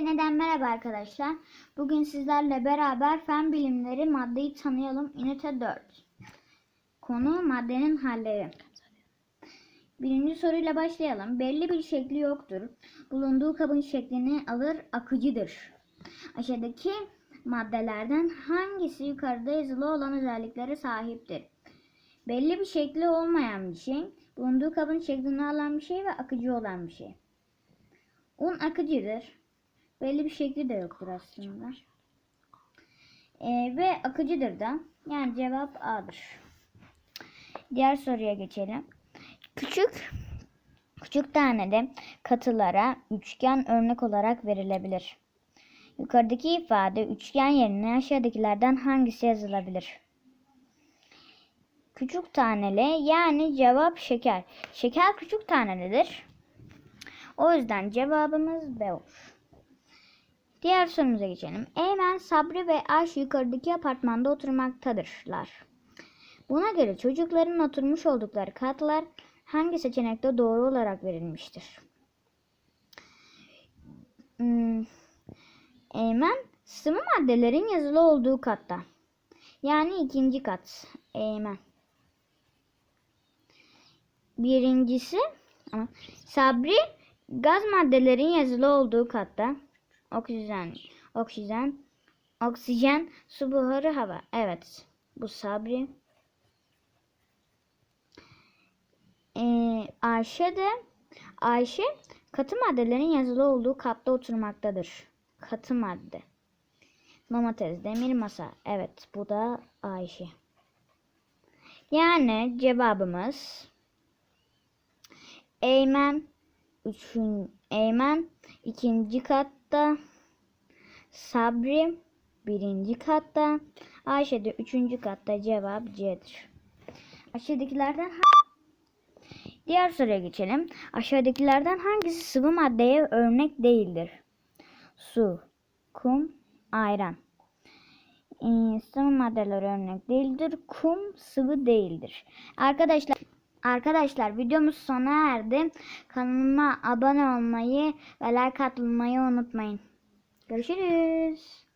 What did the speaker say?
Yeniden merhaba arkadaşlar. Bugün sizlerle beraber fen bilimleri maddeyi tanıyalım. Ünite 4. Konu maddenin halleri. Birinci soruyla başlayalım. Belli bir şekli yoktur. Bulunduğu kabın şeklini alır, akıcıdır. Aşağıdaki maddelerden hangisi yukarıda yazılı olan özelliklere sahiptir? Belli bir şekli olmayan bir şey, bulunduğu kabın şeklini alan bir şey ve akıcı olan bir şey. Un akıcıdır. Belli bir şekli de yoktur aslında. Ee, ve akıcıdır da. Yani cevap A'dır. Diğer soruya geçelim. Küçük küçük tanede katılara üçgen örnek olarak verilebilir. Yukarıdaki ifade üçgen yerine aşağıdakilerden hangisi yazılabilir? Küçük taneli yani cevap şeker. Şeker küçük tanelidir. O yüzden cevabımız B olur. Diğer sorumuza geçelim. Eymen, Sabri ve Ayşe yukarıdaki apartmanda oturmaktadırlar. Buna göre çocukların oturmuş oldukları katlar hangi seçenekte doğru olarak verilmiştir? Hmm, Eymen, sıvı maddelerin yazılı olduğu katta. Yani ikinci kat. Eymen. Birincisi Sabri gaz maddelerin yazılı olduğu katta. Oksijen, oksijen, oksijen, su buharı, hava. Evet, bu Sabri. Ee, Ayşe de Ayşe katı maddelerin yazılı olduğu katta oturmaktadır. Katı madde. Domates, demir, masa. Evet, bu da Ayşe. Yani cevabımız Eymen üçün, Eymen ikinci katta Sabri birinci katta Ayşe de üçüncü katta cevap C'dir. Aşağıdakilerden Diğer soruya geçelim. Aşağıdakilerden hangisi sıvı maddeye örnek değildir? Su, kum, ayran. Ee, sıvı maddeler örnek değildir. Kum sıvı değildir. Arkadaşlar Arkadaşlar videomuz sona erdi. Kanalıma abone olmayı ve like atmayı unutmayın. Görüşürüz.